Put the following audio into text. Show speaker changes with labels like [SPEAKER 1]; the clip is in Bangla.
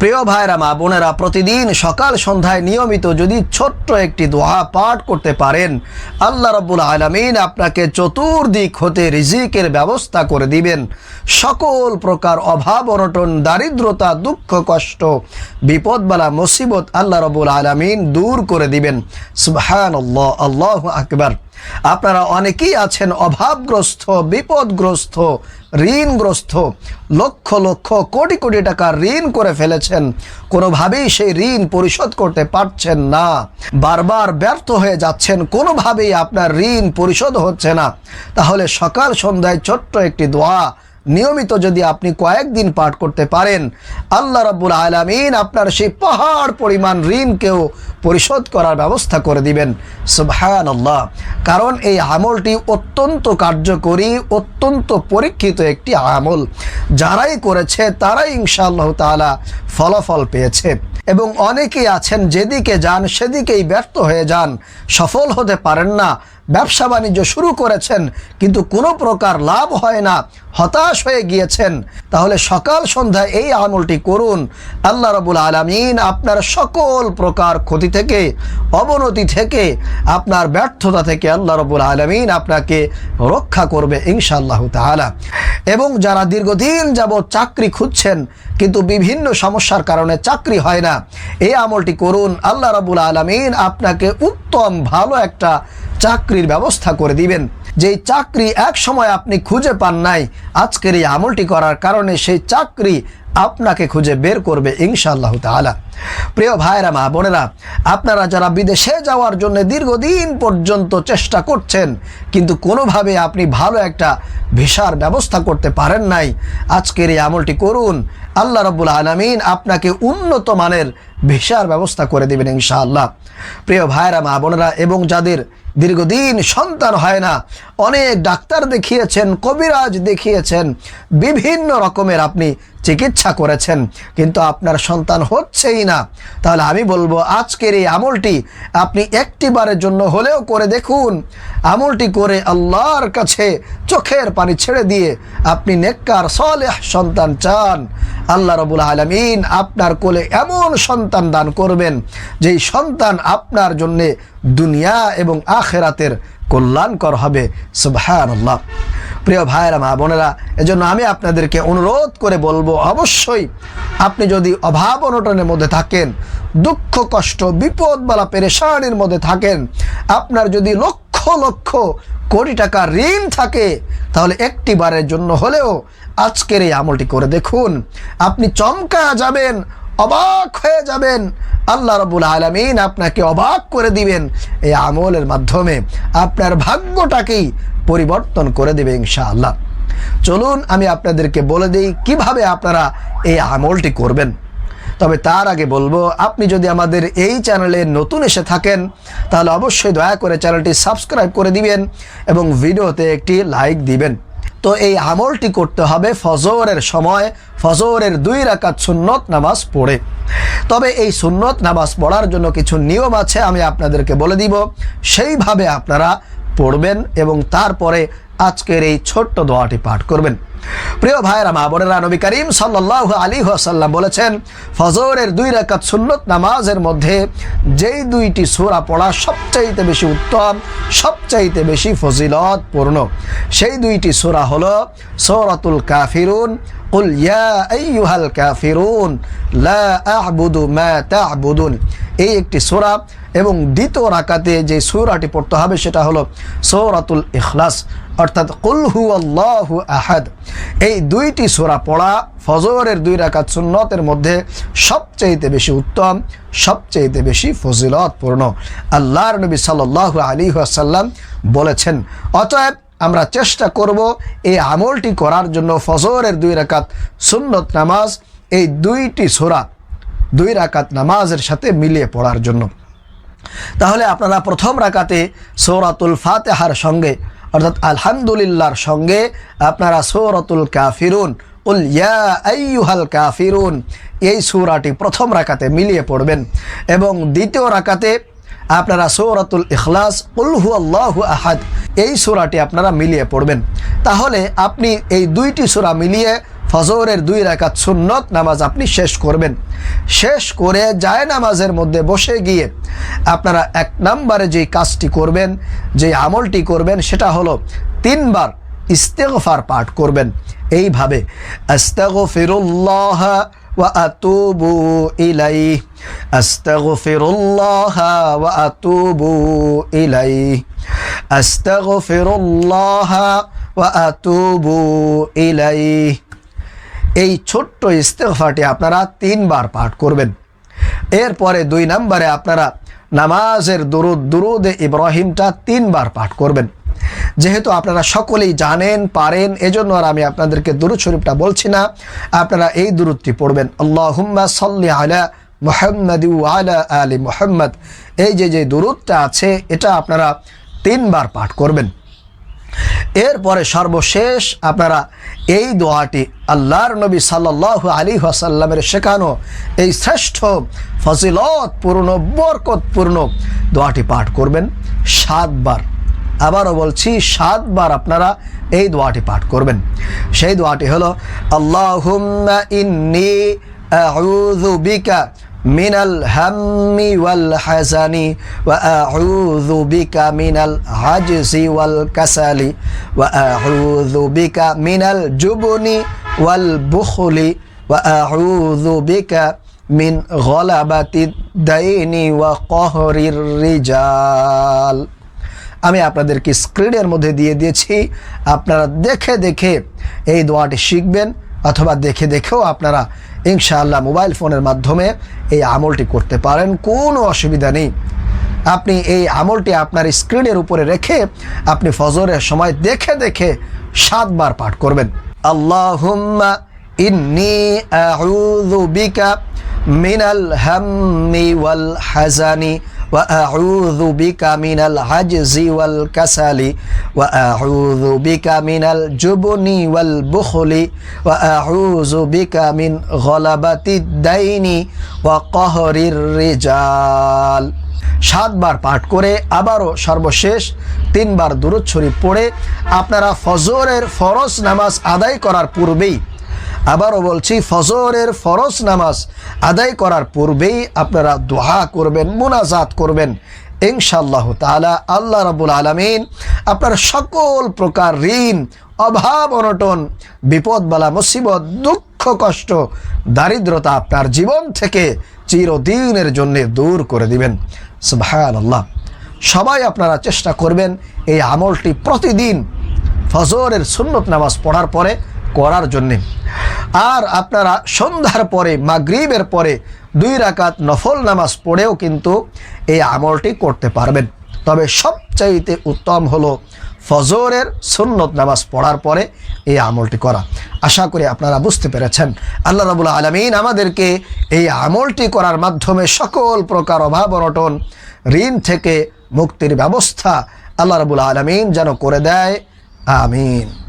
[SPEAKER 1] প্রিয় ভাইরা মা বোনেরা, প্রতিদিন সকাল সন্ধ্যায় নিয়মিত যদি ছোট্ট একটি দোয়া পাঠ করতে পারেন, আল্লাহ রব্বুল আলমিন আপনাকে চতুর্দিক হতে রিজিকের ব্যবস্থা করে দিবেন। সকল প্রকার অভাব, অনটন, দারিদ্রতা, দুঃখ, কষ্ট বিপদবালা মুসিবত আল্লাহ রবুল আলমিন দূর করে দিবেন। সুবহান আল্লাহ আল্লাহ আকবার। আপনারা অনেকেই আছেন অভাবগ্রস্ত, বিপদগ্রস্ত ঋণগ্রস্ত, লক্ষ লক্ষ, কোটি কোটি টাকা ঋণ করে ফেলেছেন। কোনোভাবেই সেই ঋণ পরিশোধ করতে পারছেন না। বারবার ব্যর্থ হয়ে যাচ্ছেন, কোনোভাবেই আপনার ঋণ পরিশোধ হচ্ছে না। তাহলে সকাল সন্ধ্যায় ছোট্ট একটি দোয়া নিয়মিত যদি আপনি কয়েকদিন পাঠ করতে পারেন, আল্লাহ রাব্বুল আলামিন আপনার সেই পাহাড় পরিমাণ ঋণকেও পরিশোধ করার ব্যবস্থা করে দিবেন। সুবহান আল্লাহ কারণ এই আমলটি অত্যন্ত কার্যকরী, অত্যন্ত পরীক্ষিত একটি আমল। যারাই করেছে, তারাই ইনশাআল্লাহ তাআলা ফলাফল পেয়েছে। এবং অনেকেই আছেন, যেদিকে যান সেদিকেই ব্যর্থ হয়ে যান, সফল হতে পারেন না। ব্যবসা বাণিজ্য শুরু করেছেন, কিন্তু কোনো প্রকার লাভ হয় না, হতাশ হয়ে গিয়েছেন। তাহলে সকাল সন্ধ্যায় এই আমলটি করুন। আল্লাহ রবুল আলমিন আপনার সকল প্রকার ক্ষতি থেকে, অবনতি থেকে, আপনার ব্যর্থতা থেকে আল্লাহ রবুল আলমিন আপনাকে রক্ষা করবে ইনশাআল্লাহ তাআলা। এবং যারা দীর্ঘদিন যাবৎ চাকরি খুঁজছেন, কিন্তু বিভিন্ন সমস্যার কারণে চাকরি হয় না, এই আমলটি করুন। আল্লাহ রাবুল আলমিন আপনাকে উত্তম ভালো একটা চাকরির ব্যবস্থা করে দিবেন। যেই চাকরি এক সময় আপনি খুঁজে পান নাই, আজকের এই আমলটি করার কারণে সেই চাকরি আপনাকে খুঁজে বের করবে ইনশাআল্লাহ তাআলা। প্রিয় ভাইরা মা বোনেরা, আপনারা যারা বিদেশে যাওয়ার জন্য দীর্ঘদিন পর্যন্ত চেষ্টা করছেন, কিন্তু কোনোভাবে আপনি ভালো একটা ভিসার ব্যবস্থা করতে পারেন নাই, আজকের এই আমলটি করুন। আল্লাহ রব্বুল আলমিন আপনাকে উন্নত মানের ভিসার ব্যবস্থা করে দেবেন ইনশাআল্লাহ। প্রিয় ভাইরা মা বোনেরা, এবং যাদের দীর্ঘদিন সন্তান হয় না। অনেক ডাক্তার দেখিয়েছেন কবিরাজ দেখিয়েছেন বিভিন্ন রকমের আপনি চিকিৎসা করেছেন, কিন্তু আপনার সন্তান হচ্ছেই না। তাহলে আমি বলব, আজকের এই আমলটি আপনি একটি বারের জন্য হলেও করে দেখুন। আমলটি করে আল্লাহর কাছে চোখের পানি ছেড়ে দিয়ে আপনি নেককার, সলেহ সন্তান চান। আল্লাহ রবুল আলমিন আপনার কোলে এমন সন্তান দান করবেন, যেই সন্তান আপনার জন্যে দুনিয়া এবং আখেরাতের কল্যাণকর হবে। সুবহান আল্লাহ প্রিয় ভাইয়েরা, মা বোনেরা, এজন্য আমি আপনাদেরকে অনুরোধ করে বলব, অবশ্যই আপনি যদি অভাব অনটনের মধ্যে থাকেন, দুঃখ, কষ্ট বিপদবালা পেরেশানির মধ্যে থাকেন, আপনার যদি লক্ষ লক্ষ কোটি টাকা ঋণ থাকে, তাহলে একটি বারের জন্য হলেও আজকের এই আমলটি করে দেখুন। আপনি চমকা যাবেন অবাক হয়ে যাবেন। আল্লাহ রবুল আলমিন আপনাকে অবাক করে দিবেন এই আমলের মাধ্যমে। আপনার ভাগ্যটাকেই পরিবর্তন করে দেবে ইনশাআল্লাহ। চলুন আমি আপনাদেরকে বলে দিই কীভাবে আপনারা এই আমলটি করবেন। তবে তার আগে বলব, আপনি যদি আমাদের এই চ্যানেলে নতুন এসে থাকেন, তাহলে অবশ্যই দয়া করে চ্যানেলটি সাবস্ক্রাইব করে দিবেন এবং ভিডিওতে একটি লাইক দিবেন। তো এই আমলটি করতে হবে ফজরের সময়, ফজরের দুই রাকাত সুন্নত নামাজ পড়ে। তবে এই সুন্নত নামাজ পড়ার জন্য কিছু নিয়ম আছে, আমি আপনাদেরকে বলে দিব। সেইভাবে আপনারা পড়বেন এবং তারপরে আজকের এই ছোট্ট দোয়াটি পাঠ করবেন। প্রিয় ভাইরা মা বোনেরা নবী করিম সাল্লাহ আলী আসাল্লাম বলেছেন ফজরের দুই রাকাত সুন্নত নামাজের মধ্যে যেই দুইটি সূরা পড়া সবচাইতে বেশি উত্তম সবচাইতে বেশি ফজিলতপূর্ণ সেই দুইটি সূরা হলো সৌরাতুল কাফিরুন قل يا أيها الكافرون لا أعبد ما تعبدون এই একটি সূরা এবং দ্বিতীয় রাকাতে যে সূরাটি পড়তে হবে সেটা হলো সৌরাতুল ইখলাস অর্থাৎ কুল হু আল্লাহু আহাদ এই দুইটি সোরা পড়া ফজরের দুই রাকাত সুন্নতের মধ্যে সবচাইতে বেশি উত্তম, সবচাইতে বেশি ফজিলতপূর্ণ। আল্লাহর নবী সাল্লাল্লাহু আলী আসাল্লাম বলেছেন, অতএব আমরা চেষ্টা করব এই আমলটি করার জন্য ফজরের দুই রাকাত সুন্নত নামাজ, এই দুইটি সোরা দুই রাকাত নামাজের সাথে মিলিয়ে পড়ার জন্য। তাহলে আপনারা প্রথম রাকাতে সৌরাতুল ফাতেহার সঙ্গে অর্থাৎ আলহামদুলিল্লাহর সঙ্গে আপনারা সৌরতুল কাফিরুন, উল ইয়া আইয়ুহাল কাফিরুন, এই সুরাটি প্রথম রাকাতে মিলিয়ে পড়বেন। এবং দ্বিতীয় রাকাতে আপনারা সৌরাতুল ইখলাস উলহু আল্লাহু আহাদ, এই সুরাটি আপনারা মিলিয়ে পড়বেন। তাহলে আপনি এই দুইটি সুরা মিলিয়ে ফজরের দুই রাকাত সুন্নত নামাজ আপনি শেষ করবেন। শেষ করে যায় নামাজের মধ্যে বসে গিয়ে আপনারা এক নম্বরে যেই কাজটি করবেন যে আমলটি করবেন, সেটা হলো তিনবার ইস্তেগফার পাঠ করবেন। এইভাবে, আস্তাগফিরুল্লাহ ওয়া ওয়া ওয়া আতুবু ইলাইহি। এই ছোট্ট ইস্তেগফারটি আপনারা তিনবার পাঠ করবেন। এরপরে দুই নম্বরে আপনারা নামাজের দুরুদ, দুরুদে ইব্রাহিমটা তিনবার পাঠ করবেন। যেহেতু আপনারা সকলেই জানেন, পারেন, এজন্য আর আমি আপনাদেরকে দুরুদ শরীফটা বলছি না, আপনারা এই দুরুদটি পড়বেন। আল্লাহুম্মা সাল্লি আলা মোহাম্মদ আলা আলী মোহাম্মদ। এই যে যে দুরুদটা আছে, এটা আপনারা তিনবার পাঠ করবেন। এরপরে সর্বশেষ আপনারা এই দোয়াটি আল্লাহর নবী সাল্লাহ আলী আসাল্লামের শেখানো এই শ্রেষ্ঠ ফজিলতপূর্ণ বরকতপূর্ণ দোয়াটি পাঠ করবেন। সাতবার। আবারও বলছি, সাতবার আপনারা এই দোয়াটি পাঠ করবেন। সেই দোয়াটি হলো আল্লাহ ইন্নি আউযু বিকা মিনাল হাম্মি ওয়াল হাসানি ওয়া আউযু বিকা মিনাল হাজসি ওয়াল কাসালি ওয়া আউযু বিকা মিনাল জুবনি ওয়াল বুখলি ওয়া আউযু বিকা মিন গলাবাতিদ ওয়া কহরির রিজাল। আমি আপনাদেরকে স্ক্রিনের মধ্যে দিয়ে দিয়েছি। আপনারা দেখে দেখে এই দোয়াটি শিখবেন। অথবা দেখে দেখেও আপনারা ইনশাআল্লাহ মোবাইল ফোনের মাধ্যমে এই আমলটি করতে পারেন, কোনো অসুবিধা নেই। আপনি এই আমলটি আপনার স্ক্রিনের উপরে রেখে আপনি ফজরের সময় দেখে দেখে সাতবার পাঠ করবেন। ওয়াল হাজানি وأعوذ بك من العجز والكسل وأعوذ بك من الجبن والبخل وأعوذ بك من غلبة الدين وقهر الرجال সাতবার পাঠ করে আবারও সর্বশেষ তিনবার দূরত শরীফ পড়ে আপনারা ফজরের ফরজ নামাজ আদায় করার পূর্বেই আবারও বলছি, ফজরের ফরজ নামাজ আদায় করার পূর্বেই আপনারা দোহা করবেন, মোনাজাত করবেন। ইনশাল্লাহ তালা আল্লাহ রাবুল আলমিন আপনার সকল প্রকার ঋণ, অভাব, অনটন, বিপদবালা, মুসিবত, দুঃখ, কষ্ট, দারিদ্রতা আপনার জীবন থেকে চিরদিনের জন্যে দূর করে দিবেন। সুবহান আল্লাহ সবাই আপনারা চেষ্টা করবেন এই আমলটি প্রতিদিন ফজরের সুন্নত নামাজ পড়ার পরে করার জন্যে। আর আপনারা সন্ধ্যার পরে, মাগরিবের পরে দুই রাকাত নফল নামাজ পড়েও কিন্তু এই আমলটি করতে পারবেন। তবে সবচাইতে উত্তম হলো ফজরের সুন্নত নামাজ পড়ার পরে এই আমলটি করা। আশা করি আপনারা বুঝতে পেরেছেন। আল্লাহ রাবুল আলমিন আমাদেরকে এই আমলটি করার মাধ্যমে সকল প্রকার অভাব অনটন, ঋণ থেকে মুক্তির ব্যবস্থা আল্লাহ রাবুল আলমিন যেন করে দেয়। আমিন।